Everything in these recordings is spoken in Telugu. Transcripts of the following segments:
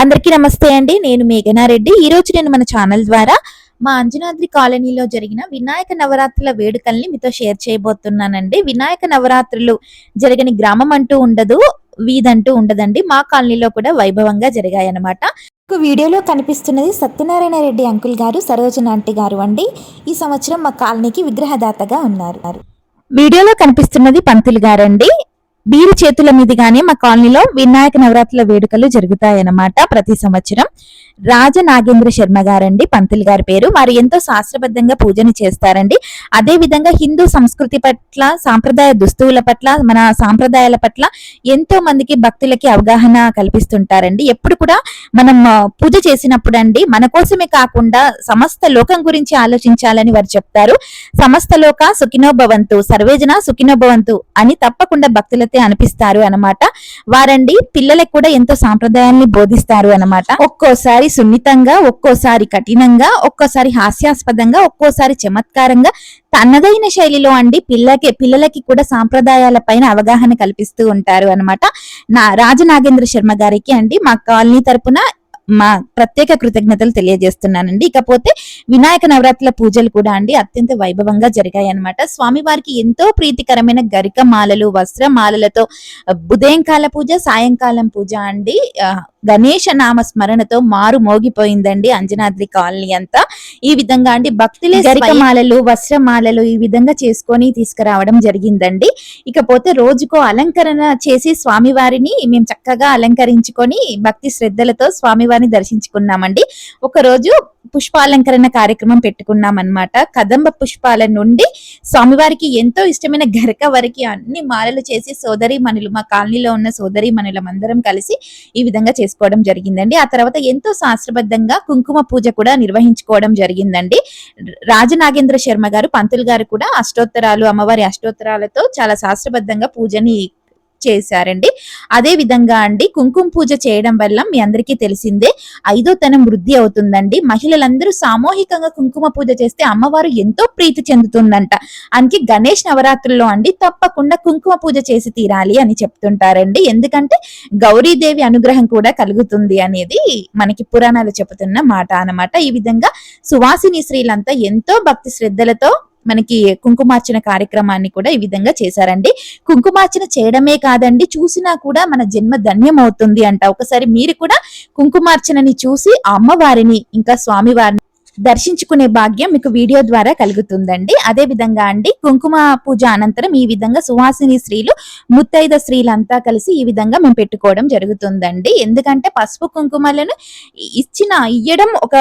అందరికీ నమస్తే అండి. నేను మేఘనారెడ్డి. ఈ రోజు నేను మన ఛానల్ ద్వారా మా అంజనాద్రి కాలనీలో జరిగిన వినాయక నవరాత్రుల వేడుకల్ని మీతో షేర్ చేయబోతున్నానండి. వినాయక నవరాత్రులు జరగని గ్రామం అంటూ ఉండదు వీధంటూ ఉండదండి. మా కాలనీలో కూడా వైభవంగా జరిగాయన్నమాట. మీకు వీడియోలో కనిపిస్తున్నది సత్యనారాయణ రెడ్డి అంకుల్ గారు సరోజన ఆంటీ గారు అండి. ఈ సంవత్సరం మా కాలనీకి విగ్రహదాతగా ఉన్నారు. వీడియోలో కనిపిస్తున్నది పంతులు గారండి. వీరి చేతుల మీదుగానే మా కాలనీలో వినాయక నవరాత్రుల వేడుకలు జరుగుతాయన్నమాట ప్రతి సంవత్సరం. రాజ నాగేంద్ర శర్మ గారండి పంతులు గారి పేరు. వారు ఎంతో శాస్త్రబద్ధంగా పూజను చేస్తారండి. అదే విధంగా హిందూ సంస్కృతి పట్ల సాంప్రదాయ దుస్తువుల పట్ల మన సాంప్రదాయాల పట్ల ఎంతో మందికి భక్తులకి అవగాహన కల్పిస్తుంటారండి. ఎప్పుడు కూడా మనం పూజ చేసినప్పుడు అండి మన కోసమే కాకుండా సమస్త లోకం గురించి ఆలోచించాలని వారు చెప్తారు. సమస్త లోక సుఖినోభవంతు సర్వేజన సుఖినోభవంతు అని తప్పకుండా భక్తులతో అనిపిస్తారు అనమాట వారండి పిల్లలకు కూడా ఎంతో సాంప్రదాయాన్ని బోధిస్తారు అనమాట ఒక్కోసారి సున్నితంగా ఒక్కోసారి కఠినంగా ఒక్కోసారి హాస్యాస్పదంగా ఒక్కోసారి చమత్కారంగా తనదైన శైలిలో అండి పిల్లకి పిల్లలకి కూడా సాంప్రదాయాల పైన అవగాహన కల్పిస్తూ ఉంటారు అన్నమాట. నా రాజనాగేంద్ర శర్మ గారికి అండి మా కాలనీ తరపున మా ప్రత్యేక కృతజ్ఞతలు తెలియజేస్తున్నానండి. ఇకపోతే వినాయక నవరాత్రుల పూజలు కూడా అండి అత్యంత వైభవంగా జరిగాయి అన్నమాట స్వామివారికి ఎంతో ప్రీతికరమైన గరిక మాలలు వస్త్ర మాలలతో ఉదయంకాల పూజ సాయంకాలం పూజ అండి. గణేష నామ స్మరణతో మారు మోగిపోయిందండి అంజనాద్రి కాలనీ అంతా. ఈ విధంగా అండి భక్తులే గరికమాలలు వస్త్రమాలలు ఈ విధంగా చేసుకొని తీసుకురావడం జరిగిందండి. ఇకపోతే రోజుకో అలంకరణ చేసి స్వామివారిని మేము చక్కగా అలంకరించుకొని భక్తి శ్రద్ధలతో స్వామివారిని దర్శించుకున్నామండి. ఒక రోజు పుష్పాలంకరణ కార్యక్రమం పెట్టుకున్నాం అన్నమాట కదంబ పుష్పాల నుండి స్వామివారికి ఎంతో ఇష్టమైన గరక వరకు అన్ని మాలలు చేసి సోదరి మనులు మా కాలనీలో ఉన్న సోదరి మనులం అందరం కలిసి ఈ విధంగా చేసుకోవడం జరిగిందండి. ఆ తర్వాత ఎంతో శాస్త్రబద్ధంగా కుంకుమ పూజ కూడా నిర్వహించుకోవడం జరిగిందండి. రాజనాగేంద్ర శర్మ గారు పంతులు గారు కూడా అష్టోత్తరాలు అమ్మవారి అష్టోత్తరాలతో చాలా శాస్త్రబద్ధంగా పూజని చేశారండి. అదే విధంగా అండి కుంకుమ పూజ చేయడం వల్ల మీ అందరికీ తెలిసిందే ఐదో తనం వృద్ధి అవుతుందండి. మహిళలందరూ సామూహికంగా కుంకుమ పూజ చేస్తే అమ్మవారు ఎంతో ప్రీతి చెందుతుందంట. అందుకే గణేష్ నవరాత్రుల్లో అండి తప్పకుండా కుంకుమ పూజ చేసి తీరాలి అని చెప్తుంటారండి. ఎందుకంటే గౌరీదేవి అనుగ్రహం కూడా కలుగుతుంది అనేది మనకి పురాణాలు చెబుతున్న మాట అన్నమాట. ఈ విధంగా సువాసిని స్త్రీలంతా ఎంతో భక్తి శ్రద్ధలతో మనకి కుంకుమార్చన కార్యక్రమాన్ని కూడా ఈ విధంగా చేశారండి. కుంకుమార్చన చేయడమే కాదండి చూసినా కూడా మన జన్మ ధన్యం అవుతుంది అంట. ఒకసారి మీరు కూడా కుంకుమార్చనని చూసి అమ్మవారిని ఇంకా స్వామివారిని దర్శించుకునే భాగ్యం మీకు వీడియో ద్వారా కలుగుతుందండి. అదే విధంగా అండి కుంకుమ పూజ అనంతరం ఈ విధంగా సువాసిని స్త్రీలు ముత్తైద స్త్రీలంతా కలిసి ఈ విధంగా మేము పెట్టుకోవడం జరుగుతుందండి. ఎందుకంటే పసుపు కుంకుమలను ఇచ్చిన ఇయ్యడం ఒక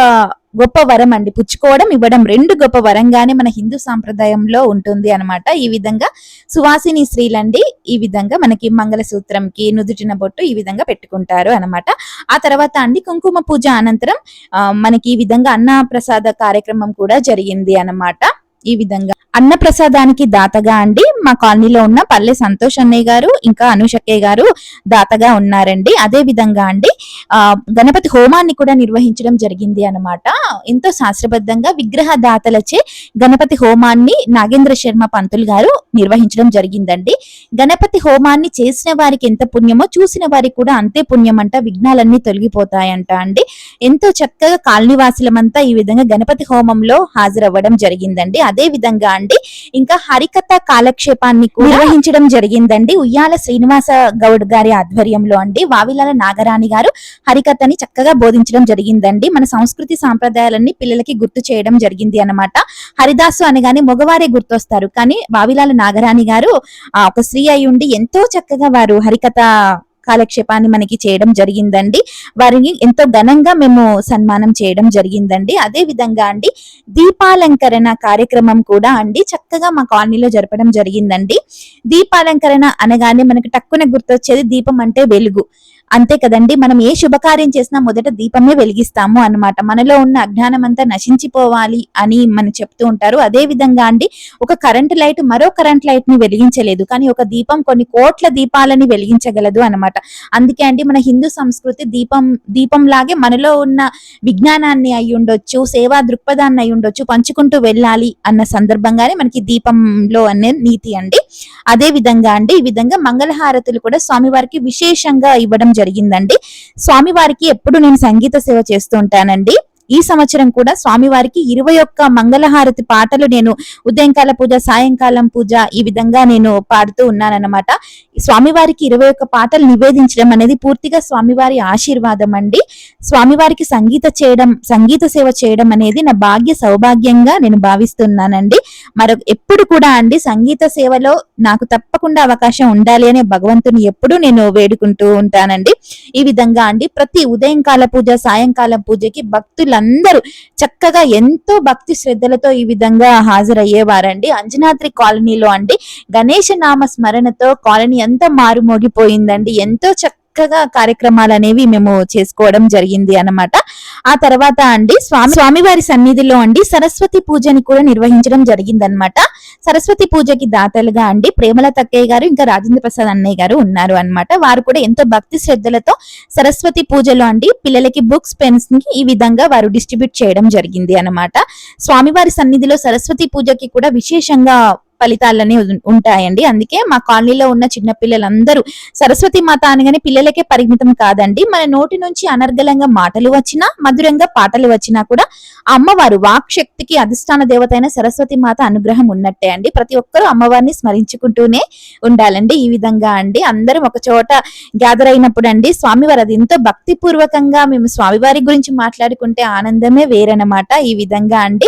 గొప్ప వరం అండి. పుచ్చుకోవడం ఇవ్వడం రెండు గొప్ప వరంగానే మన హిందూ సాంప్రదాయంలో ఉంటుంది అన్నమాట. ఈ విధంగా సువాసిని స్త్రీలండి ఈ విధంగా మనకి మంగళసూత్రంకి నుదుటిన బొట్టు ఈ విధంగా పెట్టుకుంటారు అన్నమాట. ఆ తర్వాత అండి కుంకుమ పూజ అనంతరం ఆ, మనకి ఈ విధంగా అన్న ప్రసాద కార్యక్రమం కూడా జరిగింది అన్నమాట. ఈ విధంగా. అన్న ప్రసాదానికి దాతగా అండి మా కాలనీలో ఉన్న పల్లె సంతోష్ అన్నయ్య గారు ఇంకా అనుషక్కయ్య గారు దాతగా ఉన్నారండి. అదే విధంగా అండి ఆ గణపతి హోమాన్ని కూడా నిర్వహించడం జరిగింది అనమాట ఎంతో శాస్త్రబద్ధంగా విగ్రహ దాతలచే గణపతి హోమాన్ని నాగేంద్ర శర్మ పంతులు గారు నిర్వహించడం జరిగిందండి. గణపతి హోమాన్ని చేసిన వారికి ఎంత పుణ్యమో చూసిన వారికి కూడా అంతే పుణ్యం అంట విఘ్నాలన్నీ తొలగిపోతాయంట అండి. ఎంతో చక్కగా కాలనీవాసులమంతా ఈ విధంగా గణపతి హోమంలో హాజరవ్వడం జరిగిందండి. అదే విధంగా అండి. ఇంకా హరికథ కాలక్షేపాన్ని నిర్వహించడం జరిగిందండి. ఉయ్యాల శ్రీనివాస గౌడ్ గారి ఆధ్వర్యంలో అండి. వావిలాల నాగరాణి గారు హరికథని చక్కగా బోధించడం జరిగిందండి. మన సంస్కృతి సాంప్రదాయాలన్నీ పిల్లలకి గుర్తు చేయడం జరిగింది అన్నమాట. హరిదాసు అనగానే మగవారే గుర్తొస్తారు. కానీ వావిలాల నాగరాణి గారు ఆ, ఒక స్త్రీ అయి ఉండి ఎంతో చక్కగా వారు హరికథ కాలక్షేపాన్ని మనకి చేయడం జరిగిందండి. వారిని ఎంతో ఘనంగా మేము సన్మానం చేయడం జరిగిందండి. అదే విధంగా అండి దీపాలంకరణ కార్యక్రమం కూడా అండి చక్కగా మా కాలనీలో జరపడం జరిగిందండి. దీపాలంకరణ అనగానే మనకు టక్కున గుర్తొచ్చేది దీపం అంటే వెలుగు. అంతే కదండి మనం ఏ శుభకార్యం చేసినా మొదట దీపమే వెలిగిస్తాము అన్నమాట. మనలో ఉన్న అజ్ఞానం అంతా నశించిపోవాలి అని మనం చెప్తూ ఉంటారు. అదే విధంగా అండి ఒక కరెంట్ లైట్ మరో కరెంట్ లైట్ని వెలిగించలేదు. కానీ ఒక దీపం కొన్ని కోట్ల దీపాలని వెలిగించగలదు అన్నమాట. అందుకే అండి మన హిందూ సంస్కృతి దీపం దీపం లాగే మనలో ఉన్న విజ్ఞానాన్ని అయి ఉండొచ్చు సేవా దృక్పథాన్ని అయి ఉండొచ్చు పంచుకుంటూ వెళ్ళాలి అన్న సందర్భంగానే మనకి దీపంలో అనే నీతి అండి. అదే విధంగా అండి ఈ విధంగా మంగళహారతులు కూడా స్వామివారికి విశేషంగా ఇవ్వడం జరిగిందండి. స్వామివారికి ఎప్పుడు నేను సంగీత సేవ చేస్తూ ఉంటానండి. ఈ సంవత్సరం కూడా స్వామివారికి ఇరవై ఒక్క మంగళహారతి పాటలు నేను ఉదయంకాల పూజ సాయంకాలం పూజ ఈ విధంగా నేను పాడుతూ ఉన్నానన్నమాట. స్వామివారికి ఇరవై ఒక్క పాటలు నివేదించడం అనేది పూర్తిగా స్వామివారి ఆశీర్వాదం అండి. స్వామివారికి సంగీత చేయడం సంగీత సేవ చేయడం అనేది నా భాగ్య సౌభాగ్యంగా నేను భావిస్తున్నానండి. మరొక ఎప్పుడు కూడా అండి సంగీత సేవలో నాకు తప్పకుండా అవకాశం ఉండాలి అనే భగవంతుని ఎప్పుడు నేను వేడుకుంటూ ఉంటానండి. ఈ విధంగా అండి ప్రతి ఉదయం కాల పూజ సాయంకాలం పూజకి అందరూ చక్కగా ఎంతో భక్తి శ్రద్ధలతో ఈ విధంగా హాజరయ్యేవారండి. అంజనాద్రి కాలనీలో అండి. గణేష నామ స్మరణతో కాలనీ ఎంత మారుమోగిపోయిందండి. ఎంతో చక్క చక్కగా కార్యక్రమాలు అనేవి మేము చేసుకోవడం జరిగింది అనమాట ఆ తర్వాత అండి స్వామి స్వామివారి సన్నిధిలో అండి సరస్వతి పూజని కూడా నిర్వహించడం జరిగిందనమాట సరస్వతి పూజకి దాతలుగా అండి ప్రేమల తక్కయ్య గారు ఇంకా రాజేంద్ర ప్రసాద్ అన్నయ్య గారు ఉన్నారు అన్నమాట. వారు కూడా ఎంతో భక్తి శ్రద్ధలతో సరస్వతి పూజలో అండి పిల్లలకి బుక్స్ పెన్స్ని ఈ విధంగా వారు డిస్ట్రిబ్యూట్ చేయడం జరిగింది అనమాట స్వామివారి సన్నిధిలో సరస్వతి పూజకి కూడా విశేషంగా ఫలితాలన్నీ ఉంటాయండి. అందుకే మా కాలనీలో ఉన్న చిన్న పిల్లలందరూ సరస్వతి మాత అనగానే పిల్లలకే పరిమితం కాదండి. మన నోటి నుంచి అనర్గళంగా మాటలు వచ్చినా మధురంగా పాటలు వచ్చినా కూడా అమ్మవారు వాక్ శక్తికి అధిష్టాన దేవత అయిన సరస్వతి మాత అనుగ్రహం ఉన్నట్టే అండి. ప్రతి ఒక్కరూ అమ్మవారిని స్మరించుకుంటూనే ఉండాలండి ఈ విధంగా అండి. అందరం ఒక చోట గ్యాదర్ అయినప్పుడు అండి స్వామివారు అది ఎంతో భక్తి పూర్వకంగా మేము స్వామివారి గురించి మాట్లాడుకుంటే ఆనందమే వేరనమాట ఈ విధంగా అండి.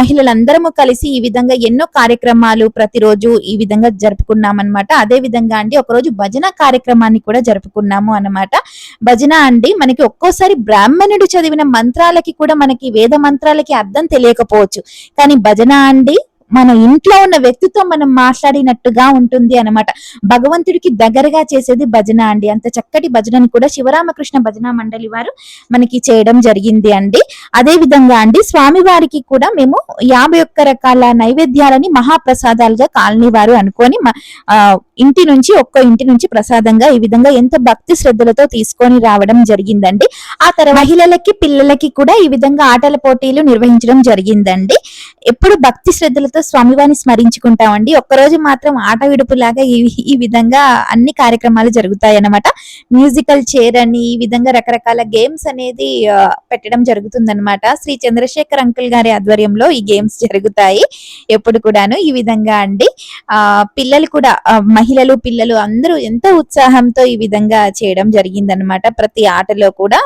మహిళలందరము కలిసి ఈ విధంగా ఎన్నో కార్యక్రమాలు ప్రతిరోజు ఈ విధంగా జరుపుకున్నామన్నమాట. అదే విధంగా అండి ఒకరోజు భజన కార్యక్రమాన్ని కూడా జరుపుకున్నాము అన్నమాట. భజన అండి మనకి ఒక్కోసారి బ్రాహ్మణుడు చదివిన మంత్రాలకి కూడా మనకి వేద మంత్రాలకి అర్థం తెలియకపోవచ్చు. కానీ భజన అండి మన ఇంట్లో ఉన్న వ్యక్తితో మనం మాట్లాడినట్టుగా ఉంటుంది అన్నమాట. భగవంతుడికి దగ్గరగా చేసేది భజన అండి. అంత చక్కటి భజనని కూడా శివరామకృష్ణ భజన మండలి వారు మనకి చేయడం జరిగింది అండి. అదే విధంగా అండి స్వామివారికి కూడా మేము యాభై ఒక్క రకాల నైవేద్యాలని మహాప్రసాదాలుగా కాలనీ వారు అనుకొని ఆ, ఇంటి నుంచి ఒక్కో ఇంటి నుంచి ప్రసాదంగా ఈ విధంగా ఎంత భక్తి శ్రద్ధలతో తీసుకొని రావడం జరిగిందండి. ఆ తర్వాత మహిళలకి పిల్లలకి కూడా ఈ విధంగా ఆటల పోటీలు నిర్వహించడం జరిగిందండి. ఎప్పుడు భక్తి శ్రద్ధలతో స్వామివారిని స్మరించుకుంటామండి. ఒక్కరోజు మాత్రం ఆట విడుపులాగా ఈ ఈ విధంగా అన్ని కార్యక్రమాలు జరుగుతాయి అన్నమాట మ్యూజికల్ చైర్ అని ఈ విధంగా రకరకాల గేమ్స్ అనేది పెట్టడం జరుగుతుందన్నమాట. శ్రీ చంద్రశేఖర్ అంకుల్ గారి ఆధ్వర్యంలో ఈ గేమ్స్ జరుగుతాయి. ఎప్పుడు కూడాను ఈ విధంగా అండి. ఆ పిల్లలు కూడా మహిళలు పిల్లలు అందరూ ఎంతో ఉత్సాహంతో ఈ విధంగా చేయడం జరిగిందనమాట ప్రతి ఆటలో కూడా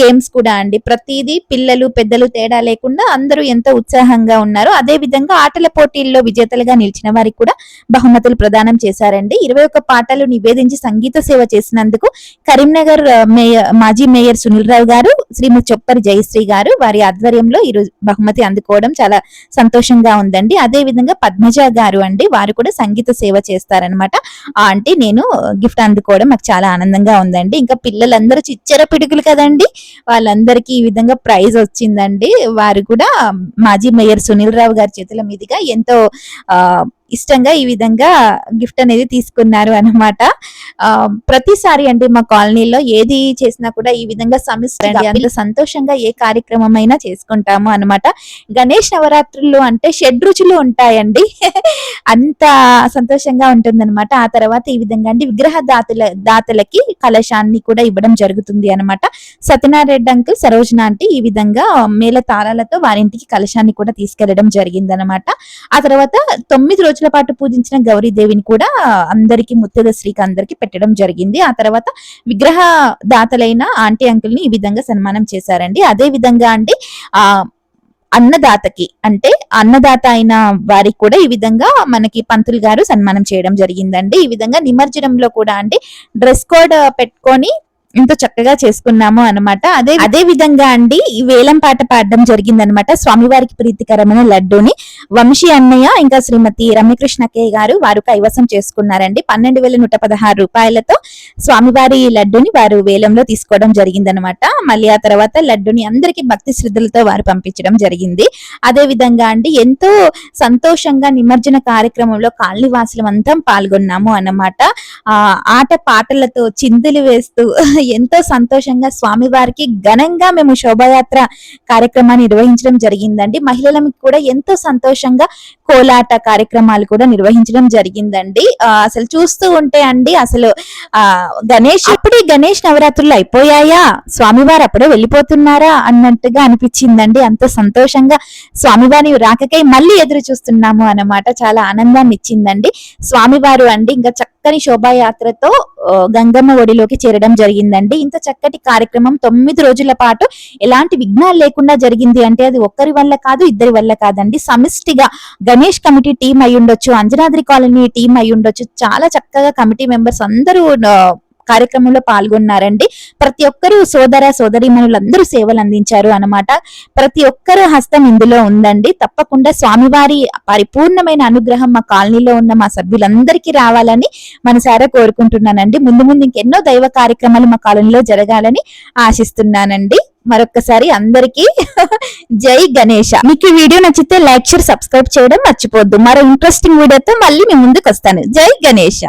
గేమ్స్ కూడా అండి. ప్రతిదీ పిల్లలు పెద్దలు తేడా లేకుండా అందరూ ఎంతో ఉత్సాహంగా ఉన్నారు. అదే విధంగా పాటల పోటీల్లో విజేతలుగా నిలిచిన వారికి కూడా బహుమతులు ప్రదానం చేశారండి. ఇరవై ఒక్క పాటలు నివేదించి సంగీత సేవ చేసినందుకు కరీంనగర్ మేయర్ మాజీ మేయర్ సునీల్ రావు గారు శ్రీమతి చొప్పరి జయశ్రీ గారు వారి ఆధ్వర్యంలో ఈరోజు బహుమతి అందుకోవడం చాలా సంతోషంగా ఉందండి. అదే విధంగా పద్మజ గారు అండి వారు కూడా సంగీత సేవ చేస్తారనమాట ఆ అంటే నేను గిఫ్ట్ అందుకోవడం మాకు చాలా ఆనందంగా ఉందండి. ఇంకా పిల్లలందరూ చిచ్చర పిడుగులు కదండి. వాళ్ళందరికీ ఈ విధంగా ప్రైజ్ వచ్చిందండి. వారు కూడా మాజీ మేయర్ సునీల్ రావు గారి చేతుల మీద మీదుగా ఎంతో ఆ ఇష్టంగా ఈ విధంగా గిఫ్ట్ అనేది తీసుకున్నారు అన్నమాట. ఆ ప్రతిసారి అండి మా కాలనీలో ఏది చేసినా కూడా ఈ విధంగా అంత సంతోషంగా ఏ కార్యక్రమం అయినా చేసుకుంటాము అన్నమాట. గణేష్ నవరాత్రులు అంటే షడ్రుచులు ఉంటాయండి. అంత సంతోషంగా ఉంటుందన్నమాట. ఆ తర్వాత ఈ విధంగా అండి విగ్రహ దాతల దాతలకి కలశాన్ని కూడా ఇవ్వడం జరుగుతుంది అన్నమాట. సత్యనారాయణ అంకుల్ సరోజన అంటే ఈ విధంగా మేళ తాళాలతో వారింటికి కలశాన్ని కూడా తీసుకెళ్ళడం జరిగిందనమాట ఆ తర్వాత తొమ్మిది రోజుల పాటు పూజించిన గౌరీదేవిని కూడా అందరికి ముత్తద శ్రీకి అందరికి పెట్టడం జరిగింది. ఆ తర్వాత విగ్రహ దాతలైన ఆంటీ అంకుల్ని ఈ విధంగా సన్మానం చేశారండి. అదే విధంగా అండి ఆ అన్నదాతకి అంటే అన్నదాత అయిన వారికి కూడా ఈ విధంగా మనకి పంతులు గారు సన్మానం చేయడం జరిగిందండి. ఈ విధంగా నిమజ్జనంలో కూడా అండి డ్రెస్ కోడ్ పెట్టుకొని ఎంతో చక్కగా చేసుకున్నాము అన్నమాట. అదే అదే విధంగా అండి ఈ వేలం పాట పాడడం జరిగిందనమాట స్వామివారికి ప్రీతికరమైన లడ్డూని వంశీ అన్నయ్య ఇంకా శ్రీమతి రమ్యకృష్ణ కే గారు వారు కైవసం చేసుకున్నారండి. పన్నెండు వేల నూట పదహారు రూపాయలతో స్వామివారి లడ్డుని వారు వేలంలో తీసుకోవడం జరిగిందనమాట మళ్ళీ ఆ తర్వాత లడ్డుని అందరికీ భక్తి శ్రద్ధలతో వారు పంపించడం జరిగింది. అదే విధంగా అండి ఎంతో సంతోషంగా నిమజ్జన కార్యక్రమంలో కాలనీ వాసులం అంతా పాల్గొన్నాము అన్నమాట. ఆ ఆట పాటలతో చిందులు వేస్తూ ఎంతో సంతోషంగా స్వామివారికి ఘనంగా మేము శోభాయాత్ర కార్యక్రమాన్ని నిర్వహించడం జరిగిందండి. మహిళలకు కూడా ఎంతో సంతోషంగా కోలాట కార్యక్రమాలు కూడా నిర్వహించడం జరిగిందండి. అసలు చూస్తూ ఉంటే అండి అసలు ఆ గణేష్ అప్పుడే గణేష్ నవరాత్రులు అయిపోయాయా? స్వామివారు అప్పుడే వెళ్ళిపోతున్నారా? అన్నట్టుగా అనిపించిందండి. అంత సంతోషంగా స్వామివారి రాకకై మళ్ళీ ఎదురు చూస్తున్నాము అన్నమాట. చాలా ఆనందాన్ని ఇచ్చిందండి స్వామివారు అండి ఇంకా చక్కని శోభాయాత్రతో గంగమ్మ ఒడిలోకి చేరడం జరిగిందండి. ఇంత చక్కటి కార్యక్రమం తొమ్మిది రోజుల పాటు ఎలాంటి విఘ్నాలు లేకుండా జరిగింది అంటే అది ఒక్కరి వల్ల కాదు ఇద్దరి వల్ల కాదండి. సమిష్టిగా గణేష్ కమిటీ టీం అయి ఉండొచ్చు అంజనాద్రి కాలనీ టీం అయి ఉండొచ్చు చాలా చక్కగా కమిటీ మెంబర్స్ అందరూ కార్యక్రమంలో పాల్గొన్నారండి. ప్రతి ఒక్కరు సోదర సోదరిమణులందరూ సేవలు అందించారు అన్నమాట. ప్రతి ఒక్కరు హస్తం ఇందులో ఉందండి తప్పకుండా స్వామివారి పరిపూర్ణమైన అనుగ్రహం మా కాలనీలో ఉన్న మా సభ్యులందరికీ రావాలని మనసారా కోరుకుంటున్నానండి. ముందు ముందు ఇంకెన్నో దైవ కార్యక్రమాలు మా కాలనీలో జరగాలని ఆశిస్తున్నానండి. మరొక్కసారి అందరికీ జై గణేష. మీకు ఈ వీడియో నచ్చితే లైక్ షేర్ సబ్స్క్రైబ్ చేయడం మర్చిపోద్దు మరో ఇంట్రెస్టింగ్ వీడియోతో మళ్ళీ మీ ముందుకు వస్తాను. జై గణేష.